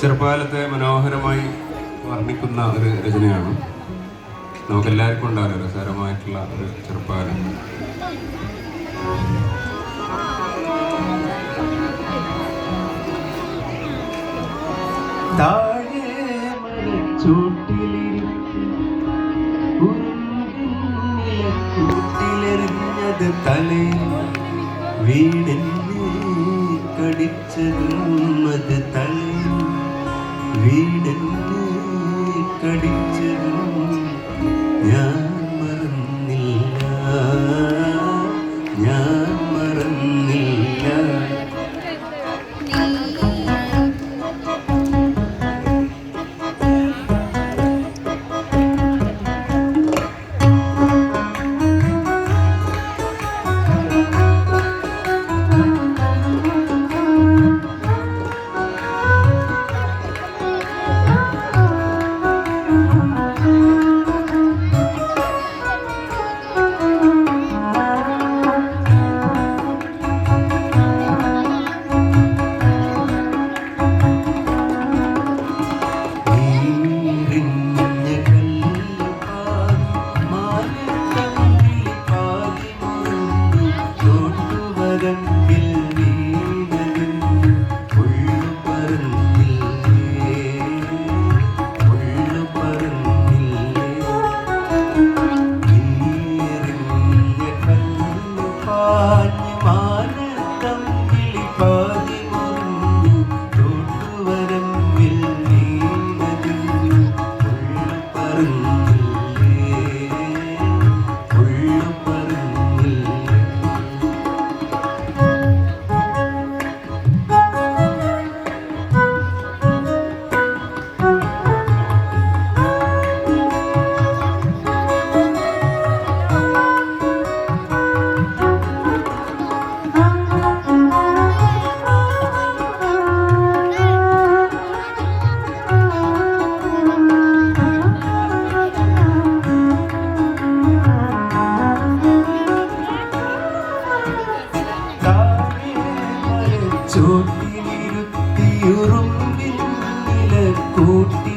ചെറുപ്പകാലത്തെ മനോഹരമായി വർണിക്കുന്ന ഒരു രചനയാണ്. നമുക്കെല്ലാവർക്കും ഉണ്ടാകും രസകരമായിട്ടുള്ള ഒരു ചെറുപ്പകാലം. താഴെ അത് തലയിൽ വീണെന്നെ കടിച്ചതും മരച്ചോട്ടിലിരുത്തിയുറുമ്പിൻ നിലക്കൂട്ടി